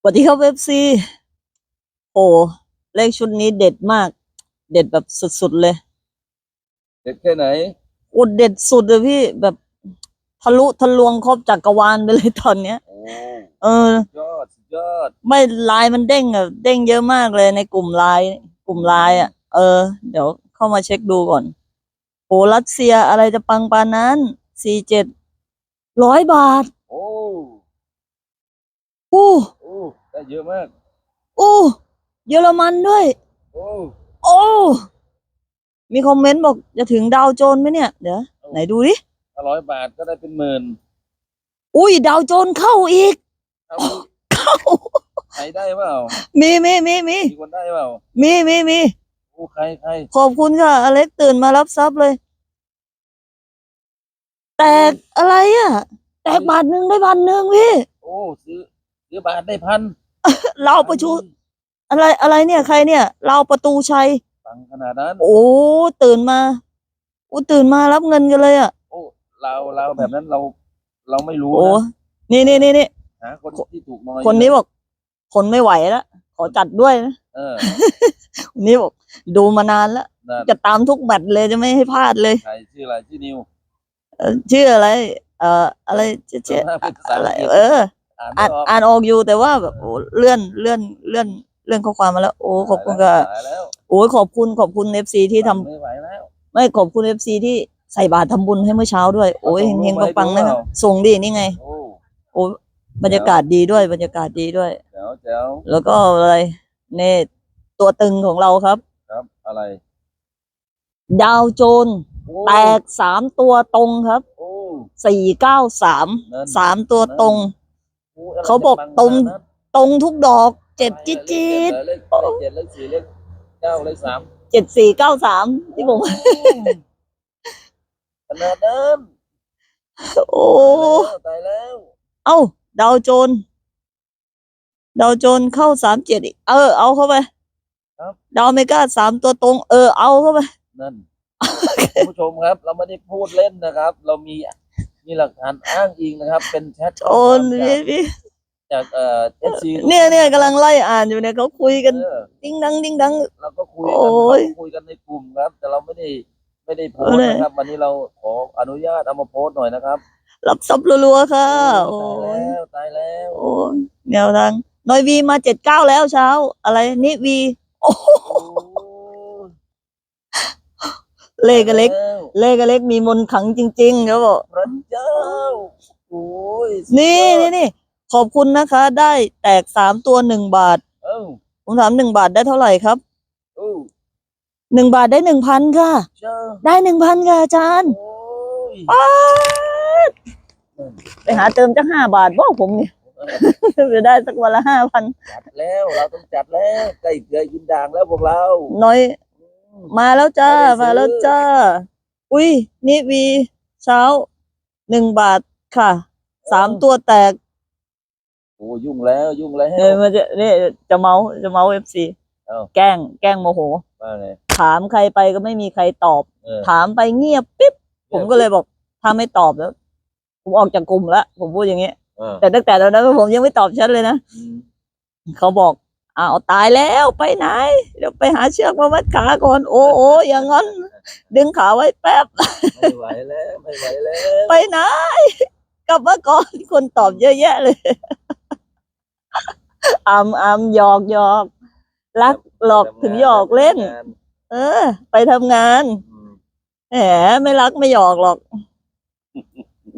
สวัสดีครับเว็บซีโอ้เลขชุดนี้เด็ดมาก เด็ดแบบสุดๆเลยเด็ดแค่ไหนโอ้เด็ดสุดเลยพี่แบบทะลุทะลวงครอบจักรวาลไปเลยตอนเนี้ย โอ้เออสุดยอดสุดยอดไม่ไลน์มันเด้งอะเด้งเยอะมากเลยในกลุ่มไลน์กลุ่มไลน์อะเออ เดี๋ยวเข้ามาเช็คดูก่อนโอ้รัสเซียอะไรจะปังปานนั้นสี่เจ็ดร้อยบาทโอ้ อู้โอ้ ได้เยอะมากอู้เยอรมันด้วย โอ้โอ้ มีคอมเมนต์บอกจะถึงดาวโจนส์ไหมเนี่ย เดี๋ยวไหนดูดิห้าร้อยบาทก็ได้เป็นหมื่นอุ้ยดาวโจนส์เข้าอีก เอาเข้า ใครได้เปล่ามีมีมีมีมีคนได้เปล่ามีมีมีโอ้ใครใครขอบคุณค่ะ อเล็กตื่นมารับทรัพย์เลย แตกอะไรอะ แตกบาทหนึ่งได้พันหนึ่งพี่ โอ้ซื้อซื้อบาทได้พัน เราประชุอะไรอะไรเนี่ย ใครเนี่ย เราประตูชัยฟังขนาดนั้น โอ้ตื่นมาโอ้ตื่นมารับเงินกันเลยอะโอ้เราเราแบบนั้นเราเราไม่รู้โอ้นะนี่นี่นี่นี่หาคนที่ถูกน้อยคนนี้บอกทนไม่ไหวแล้วขอจัดด้วยนะเออคนนี้บอกดูมานานแล้วนั่นจะตามทุกแมตช์เลยจะไม่ให้พลาดเลยใครชื่ออะไรชื่อนิวเอ่อชื่ออะไร เอ่ออะไรเจ๊เจ๊ส่วนมากเป็นภาษาอะไรอังกฤษเออ อ่านอ่านไม่ออกอ่านออกอยู่แต่ว่าแบบโอ้เลื่อนเลื่อนเลื่อนเลื่อนข้อความมาแล้ว โอ้ขอบคุณค่ะตายแล้วโอ้ยขอบคุณขอบคุณเอฟซีที่ทำไม่ไหวแล้วไม่ขอบคุณเอฟซีที่ใส่บาตรทำบุญให้เมื่อเช้าด้วย โอ้ยส่งรูเฮปงมาให้ๆปังๆดูนะครับเปล่าส่งดีนี่ไงโอ้โอ้บรรยากาศดีด้วย บรรยากาศดีด้วยแจ๋วแจ๋วแล้วก็อะไรเนี่ยตัวตึงของเราครับ ครับอะไร ดาวโจนส์โอ้แตกสามตัวตรงครับโอ้สี่เก้าสามนั่นสามตัวตรงโะไร เขาบอกจะปัตรงขนาดนั้นตรงทุกดอกเจ็ดจิ๊ดจิ๊ดเลขเลขเจ็ดเลขสี่เลขเก้าเลขสามเจ็ดสี่เก้าสามที่ผมขนาดนั้นโอ้ตายแล้ว เอ้าดาวโจนส์ดาวโจนส์เข้าสามเจ็ดอีก เออ เอาเข้าไปดาวเมกาสามตัวตรง เออ เอาเข้าไป นั่นคุณผู้ชมครับ เราไม่ได้พูดเล่นนะครับ เรามี มีหลักฐานอ้างอิงนะครับ เป็นแชทโอนพี่พี่จากเอ่อเอฟซีเนี่ยเนี่ยกำลังไล่อ่านอยู่เนี่ยเขาคุยกันดิ้งดังดิ้งดังเราก็คุยกันโอ้ยเราคุยกันในกลุ่มครับ แต่เราไม่ได้ไม่ได้โพสเอาต์เลยนะครับ วันนี้เราขออนุญาตเอามาโพสต์หน่อยนะครับรับซับรัวๆค่ะโอ้ตายยแล้วตายแล้วโอ้ยแนวทางน้อยวีมาเจ็ดเก้าแล้วเช้า อะไรนิวีโอ้โหโอ้ยเลขเล็กแล้วเลขเล็กมีมนต์ขลังจริงๆเขาบอกพระเจ้า โอ้ยนี่สุดยอนี่ดนี่ขอบคุณนะคะ ได้แตกสามตัวหนึ่งบาทเอ้าผมถามหนึ่งบาทได้เท่าไหร่ครับเอ้าหนึ่งบาทได้หนึ่งพันค่ะ เจ้าได้หนึ่งพันค่ะอาจารย์โอ้ยป๊าดไปหาเติมจักห้าบาทบอกผมเนี่ยจะได้สักวันละห้าพันจัดแล้วเราต้องจัดแล้วใกล้เกลือกินด่างแล้วพวกเรา น้อยอืมมาแล้วจ้าไม่ได้ซื้อมาแล้วจ้า อุ้ยนิวีเช้า หนึ่งบาทค่ะสามตัวแตกโอ้ยุ่งแล้วยุ่งแล้วเนี่ยมันจะเนี่ยจะเมาจะเมาเอฟซีเอ้าแกล้งแกล้งโมโหว่าไงถามใครไปก็ไม่มีใครตอบเออถามไปเงียบปิ๊บผมก็เลยบอกถ้าไม่ตอบแล้วผมออกจากกลุ่มแล้วผมพูดอย่างนี้เออแต่ตั้งแต่ตอนนั้นผมยังไม่ตอบชัดเลยนะอืมเขาบอกอ้าวตายแล้วไปไหน เดี๋ยวไปหาเชือกมามัดขาก่อน โอ้โอ้อย่างนั้น ดึงขาไว้แป๊บ ไม่ไหวแล้วไม่ไหวแล้วไปไหนกลับมาก่อนคนตอบเยอะแยะเลยอามอามหยอกหยอกรักหลอกถึงหยอกเล่น เออ ไปทำงานอืมแหมไม่รักไม่หยอกหรอก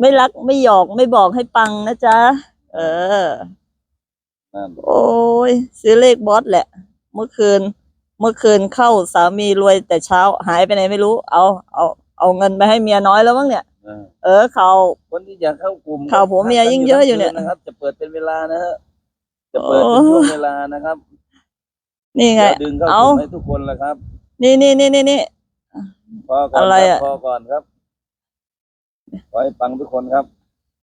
ไม่รักไม่หยอกไม่บอกให้ปังนะจ๊ะ เออนั่นโอ้ยซื้อเลขบอสแหละ เมื่อคืน เมื่อคืนเข้าสามีรวยแต่เช้าหายไปไหนไม่รู้ เอาเอาเอาเงินไปให้เมียน้อยแล้วมั้งเนี่ย เออเออเขาคนที่อยากเข้ากลุ่มข่าวผัวเมียยิ่งเยอะอยู่เนี่ยนะครับ จะเปิดเป็นเวลานะฮะจะเปิดเป็นช่วงเวลานะครับ นี่ไงเดี๋ยวดึงเข้าเอากลุ่มให้ทุกคนเลยครับ นี่นี่นี่นี่นี่พอก่อนอะไรครัอะบพอก่อนครับขอให้ฟังทุกคนครับ